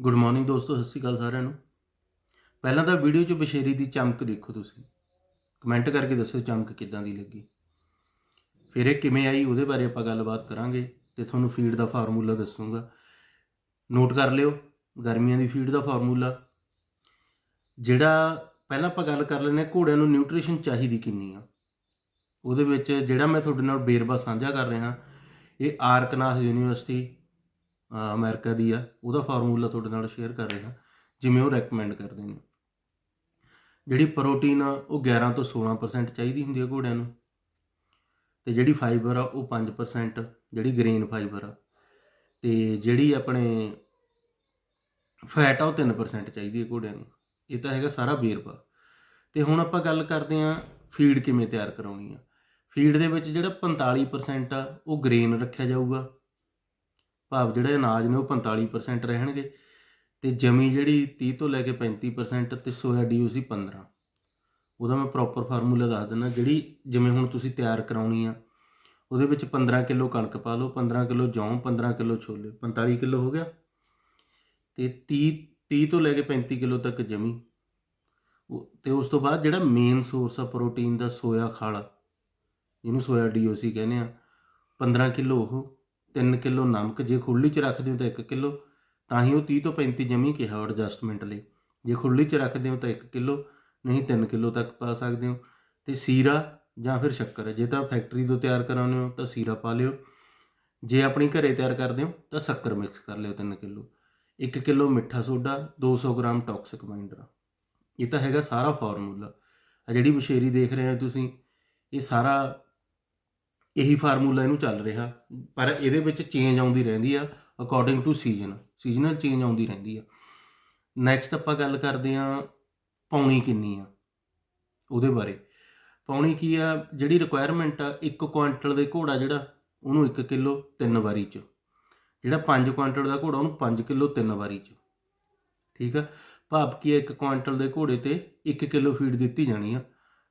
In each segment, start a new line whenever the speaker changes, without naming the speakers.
Good morning ਦੋਸਤੋ, ਸਤਿ ਸ਼੍ਰੀ ਅਕਾਲ ਸਾਰਿਆਂ ਨੂੰ। ਪਹਿਲਾਂ ਤਾਂ ਵੀਡੀਓ 'ਚ ਬਸ਼ੇਰੀ ਦੀ ਚਮਕ ਦੇਖੋ ਤੁਸੀਂ। ਕਮੈਂਟ ਕਰਕੇ ਦੱਸੋ ਚਮਕ ਕਿੱਦਾਂ ਦੀ ਲੱਗੀ। ਫਿਰ ਇਹ ਕਿਵੇਂ ਆਈ ਉਹਦੇ ਬਾਰੇ ਆਪਾਂ ਗੱਲਬਾਤ ਕਰਾਂਗੇ ਤੇ ਤੁਹਾਨੂੰ ਫੀਡ ਦਾ ਫਾਰਮੂਲਾ ਦੱਸੂਗਾ। ਨੋਟ ਕਰ ਲਿਓ, ਗਰਮੀਆਂ ਦੀ ਫੀਡ ਦਾ ਫਾਰਮੂਲਾ ਜਿਹੜਾ ਪਹਿਲਾਂ ਆਪਾਂ ਗੱਲ ਕਰ ਲੈਂਦੇ ਹਾਂ, ਘੋੜਿਆਂ ਨੂੰ ਨਿਊਟ੍ਰੀਸ਼ਨ ਚਾਹੀਦੀ ਕਿੰਨੀ ਆ? ਉਹਦੇ ਵਿੱਚ ਜਿਹੜਾ ਮੈਂ ਤੁਹਾਡੇ ਨਾਲ ਬੇਰਬਾ ਸਾਂਝਾ ਕਰ ਰਿਹਾ, ਇਹ ਆਰਕਨਾਸ ਯੂਨੀਵਰਸਿਟੀ ਅਮਰੀਕਾ ਦੀ ਆ, ਉਹਦਾ ਫਾਰਮੂਲਾ ਤੁਹਾਡੇ ਨਾਲ ਸ਼ੇਅਰ ਕਰ ਰਿਹਾ, ਜਿਵੇਂ ਉਹ ਰეკਮੈਂਡ ਕਰਦੇ ਨੇ। ਜਿਹੜੀ ਪ੍ਰੋਟੀਨ ਆ, ਉਹ 11 ਤੋਂ 16% ਚਾਹੀਦੀ ਹੁੰਦੀ ਹੈ ਘੋੜਿਆਂ ਨੂੰ। ਤੇ ਜਿਹੜੀ ਫਾਈਬਰ ਆ, ਉਹ 5% ਜਿਹੜੀ ਗ੍ਰੀਨ ਫਾਈਬਰ ਆ। ਤੇ ਜਿਹੜੀ ਆਪਣੇ ਫੈਟ ਆ, ਉਹ 3% ਚਾਹੀਦੀ ਹੈ ਘੋੜਿਆਂ ਨੂੰ। ਇਹ ਤਾਂ ਹੈਗਾ ਸਾਰਾ ਵੇਰਵਾ। ਤੇ ਹੁਣ ਆਪਾਂ ਗੱਲ ਕਰਦੇ ਆਂ ਫੀਡ ਕਿਵੇਂ ਤਿਆਰ ਕਰਾਉਣੀ ਆ। ਫੀਡ ਦੇ ਵਿੱਚ ਜਿਹੜਾ 45% ਆ, ਉਹ ਗ੍ਰੇਨ ਰੱਖਿਆ ਜਾਊਗਾ। ਭਾਵ ਜਿਹੜੇ ਅਨਾਜ ਨੇ ਉਹ 45% ਰਹਿਣਗੇ ਤੇ ਜਮੀ ਜਿਹੜੀ 30 ਤੋਂ ਲੈ ਕੇ 35% ਤੇ ਸੋਇਆ ਡੀਓਸੀ 15 ਉਹਦਾ ਮੈਂ ਪ੍ਰੋਪਰ ਫਾਰਮੂਲਾ ਦੱਸ ਦਿੰਦਾ, ਜਿਹੜੀ ਜਿਵੇਂ ਹੁਣ ਤੁਸੀਂ ਤਿਆਰ ਕਰਾਉਣੀ ਆ, ਉਹਦੇ ਵਿੱਚ 15 ਕਿਲੋ ਕਣਕ ਪਾ ਲਓ 15 ਕਿਲੋ ਜੌਂ 15 ਕਿਲੋ ਛੋਲੇ 45 ਕਿਲੋ ਹੋ ਗਿਆ। ਤੇ 30 30 ਤੋਂ ਲੈ ਕੇ 35 ਕਿਲੋ ਤੱਕ ਜਮੀ। ਉਹ- ਤੇ ਉਸ ਤੋਂ ਬਾਅਦ ਜਿਹੜਾ ਮੇਨ ਸੋਰਸ ਆ ਪ੍ਰੋਟੀਨ ਦਾ, ਸੋਇਆ ਖਾਲਾ, ਜਿਹਨੂੰ ਸੋਇਆ ਡੀਓਸੀ ਕਹਿੰਦੇ ਆ 15 ਕਿਲੋ ਉਹ 3 ਕਿਲੋ ਨਮਕ ਜੇ ਖੁੱਲੀ ਚ ਰੱਖਦੇ ਹੋ ਤਾਂ 1 ਕਿਲੋ, ਤਾਂ ਹੀ ਉਹ 30 ਤੋਂ 35 ਜਮੀ ਕਿਹਾ ਐਡਜਸਟਮੈਂਟ ਲਈ। ਜੇ ਖੁੱਲੀ ਚ ਰੱਖਦੇ ਹੋ ਤਾਂ 1 ਕਿਲੋ, ਨਹੀਂ 3 ਕਿਲੋ ਤੱਕ ਪਾ ਸਕਦੇ ਹੋ। ਤੇ ਸੀਰਾ ਜਾਂ ਫਿਰ ਸ਼ੱਕਰ, ਜੇ ਤਾਂ ਫੈਕਟਰੀ ਤੋਂ ਤਿਆਰ ਕਰਾਉਂਦੇ ਹੋ ਤਾਂ ਸੀਰਾ ਪਾ ਲਿਓ। ਜੇ ਆਪਣੀ ਘਰੇ ਤਿਆਰ ਕਰਦੇ ਹੋ ਤਾਂ ਸ਼ੱਕਰ ਮਿਕਸ ਕਰ ਲਿਓ 3 ਕਿਲੋ। 1 ਕਿਲੋ ਮਿੱਠਾ ਸੋਡਾ 200 ਗ੍ਰਾਮ ਟੌਕਸਿਕ ਬਾਈਂਡਰ ਇਹ ਤਾਂ ਹੈਗਾ ਸਾਰਾ ਫਾਰਮੂਲਾ ਆ ਜਿਹੜੀ ਬਸ਼ੇਰੀ ਦੇਖ ਰਹੇ ਹੋ ਤੁਸੀਂ, ਇਹ ਸਾਰਾ ਇਹੀ ਫਾਰਮੂਲਾ ਇਹਨੂੰ ਚੱਲ ਰਿਹਾ, ਪਰ ਇਹਦੇ ਵਿੱਚ ਚੇਂਜ ਆਉਂਦੀ ਰਹਿੰਦੀ ਆ according to season seasonal change ਆਉਂਦੀ ਰਹਿੰਦੀ ਆ। ਨੈਕਸਟ ਆਪਾਂ ਗੱਲ ਕਰਦੇ ਆ ਪਾਉਣੀ ਕਿੰਨੀ ਆ, ਉਹਦੇ ਬਾਰੇ। ਪਾਉਣੀ ਕੀ ਆ, ਜਿਹੜੀ ਰਿਕੁਆਇਰਮੈਂਟ ਆ 1 ਕੁਆਂਟਲ ਦੇ ਘੋੜਾ ਜਿਹੜਾ, ਉਹਨੂੰ 1 ਕਿਲੋ ਤਿੰਨ ਵਾਰੀ ਚ। ਜਿਹੜਾ 5 ਕੁਆਂਟਲ ਦਾ ਘੋੜਾ, ਉਹਨੂੰ 5 ਕਿਲੋ ਤਿੰਨ ਵਾਰੀ ਚ। ਠੀਕ ਆ? ਭਾਵ ਕੀ 1 ਕੁਆਂਟਲ ਦੇ ਘੋੜੇ ਤੇ 1 ਕਿਲੋ ਫੀਡ ਦਿੱਤੀ ਜਾਣੀ ਆ।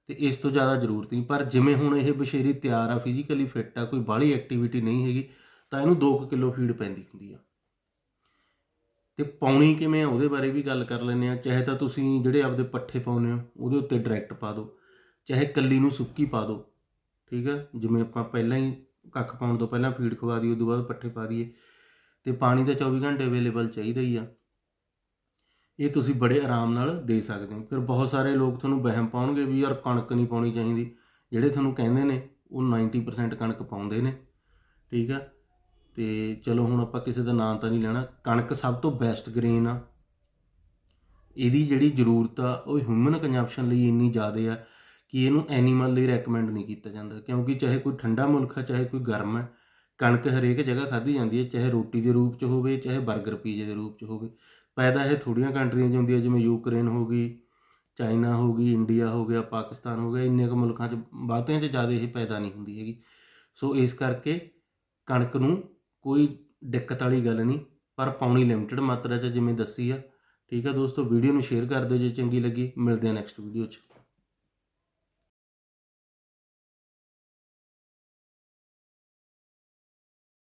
ਤੇ ਇਸ ਤੋਂ ਜ਼ਿਆਦਾ ਜ਼ਰੂਰਤ ਨਹੀਂ। ਪਰ ਜਿਵੇਂ ਹੁਣ ਇਹ ਬਸ਼ੇਰੀ ਤਿਆਰ ਆ ਫਿਜ਼ੀਕਲੀ ਫਿੱਟ ਆ, ਕੋਈ ਬਾਹਲੀ ਐਕਟੀਵਿਟੀ ਨਹੀਂ ਹੈਗੀ, ਤਾਂ ਇਹਨੂੰ 2 ਕਿਲੋ ਫੀਡ ਪੈਂਦੀ ਹੁੰਦੀ ਆ। ਤੇ ਪਾਉਣੀ ਕਿਵੇਂ ਆ, ਉਹਦੇ ਬਾਰੇ ਵੀ ਗੱਲ ਕਰ ਲੈਂਦੇ ਆ। ਚਾਹੇ ਤਾਂ ਤੁਸੀਂ ਜਿਹੜੇ ਆਪਦੇ ਪੱਠੇ ਪਾਉਨੇ ਹੋ, ਉਹਦੇ ਉੱਤੇ ਡਾਇਰੈਕਟ ਪਾ ਦਿਓ। ਚਾਹੇ ਕੱਲੀ ਨੂੰ ਸੁੱਕੀ ਪਾ ਦਿਓ, ਠੀਕ ਆ? ਜਿਵੇਂ ਆਪਾਂ ਪਹਿਲਾਂ ਹੀ ਕੱਖ ਪਾਉਣ ਤੋਂ ਪਹਿਲਾਂ ਫੀਡ ਖਵਾ ਦਈਏ ਉਦੋਂ ਬਾਅਦ ਪੱਠੇ ਪਾ ਦਈਏ। ਤੇ ਪਾਣੀ ਤਾਂ 24 ਘੰਟੇ ਅਵੇਲੇਬਲ ਚਾਹੀਦਾ ਹੀ ਆ। ਇਹ ਤੁਸੀਂ ਬੜੇ ਆਰਾਮ ਨਾਲ ਦੇ ਸਕਦੇ ਹੋ। ਫਿਰ ਬਹੁਤ ਸਾਰੇ ਲੋਕ ਤੁਹਾਨੂੰ ਵਹਿਮ ਪਾਉਣਗੇ ਵੀ ਯਾਰ ਕਣਕ ਨਹੀਂ ਪਾਉਣੀ ਚਾਹੀਦੀ। ਜਿਹੜੇ ਤੁਹਾਨੂੰ ਕਹਿੰਦੇ ਨੇ, ਉਹ 90% ਕਣਕ ਪਾਉਂਦੇ ਨੇ। ਠੀਕ ਆ? ਤੇ ਚਲੋ ਹੁਣ ਆਪਾਂ ਕਿਸੇ ਦਾ ਨਾਮ ਤਾਂ ਨਹੀਂ ਲੈਣਾ। ਕਣਕ ਸਭ ਤੋਂ ਬੈਸਟ ਗ੍ਰੇਨ ਆ। ਇਹਦੀ ਜਿਹੜੀ ਜ਼ਰੂਰਤ ਆ, ਉਹ ਹਿਊਮਨ ਕੰਜ਼ੰਪਸ਼ਨ ਲਈ ਇੰਨੀ ਜ਼ਿਆਦਾ ਆ ਕਿ ਇਹਨੂੰ ਐਨੀਮਲ ਲਈ ਰეკਮੈਂਡ ਨਹੀਂ ਕੀਤਾ ਜਾਂਦਾ। ਕਿਉਂਕਿ ਚਾਹੇ ਕੋਈ ਠੰਡਾ ਮੁਲਕ ਆ, ਚਾਹੇ ਕੋਈ ਗਰਮ ਹੈ ਕਣਕ ਹਰੇਕ ਜਗ੍ਹਾ ਖਾਧੀ ਜਾਂਦੀ ਹੈ ਚਾਹੇ ਰੋਟੀ ਦੇ ਰੂਪ 'ਚ ਹੋਵੇ, ਚਾਹੇ 버ਗਰ ਪੀਜ਼ੇ ਦੇ ਰੂਪ 'ਚ ਹੋਵੇ। ਪੈਦਾ ਇਹ ਥੋੜੀਆਂ ਕੰਟਰੀਆਂ 'ਚ ਹੁੰਦੀ ਹੈ ਜਿਵੇਂ ਯੂਕਰੇਨ ਹੋ ਗਈ, ਚਾਈਨਾ ਹੋ ਗਈ, ਇੰਡੀਆ ਹੋ ਗਿਆ, ਪਾਕਿਸਤਾਨ ਹੋ ਗਿਆ, ਇੰਨੇ ਕੁ ਮੁਲਕਾਂ 'ਚ ਬਹੁਤਿਆਂ 'ਚ ਜ਼ਿਆਦਾ ਇਹ ਪੈਦਾ ਨਹੀਂ ਹੁੰਦੀ ਹੈਗੀ। ਸੋ ਇਸ ਕਰਕੇ ਕਣਕ ਨੂੰ ਕੋਈ ਦਿੱਕਤ ਵਾਲੀ ਗੱਲ ਨਹੀਂ, ਪਰ ਪਾਉਣੀ ਲਿਮਟਿਡ ਮਾਤਰਾ 'ਚ ਜਿਵੇਂ ਦੱਸੀ ਆ। ਠੀਕ ਆ ਦੋਸਤੋ ਵੀਡੀਓ ਨੂੰ ਸ਼ੇਅਰ ਕਰ ਦਿਓ ਜੇ ਚੰਗੀ ਲੱਗੀ। ਮਿਲਦੇ ਆ ਨੈਕਸਟ ਵੀਡੀਓ 'ਚ।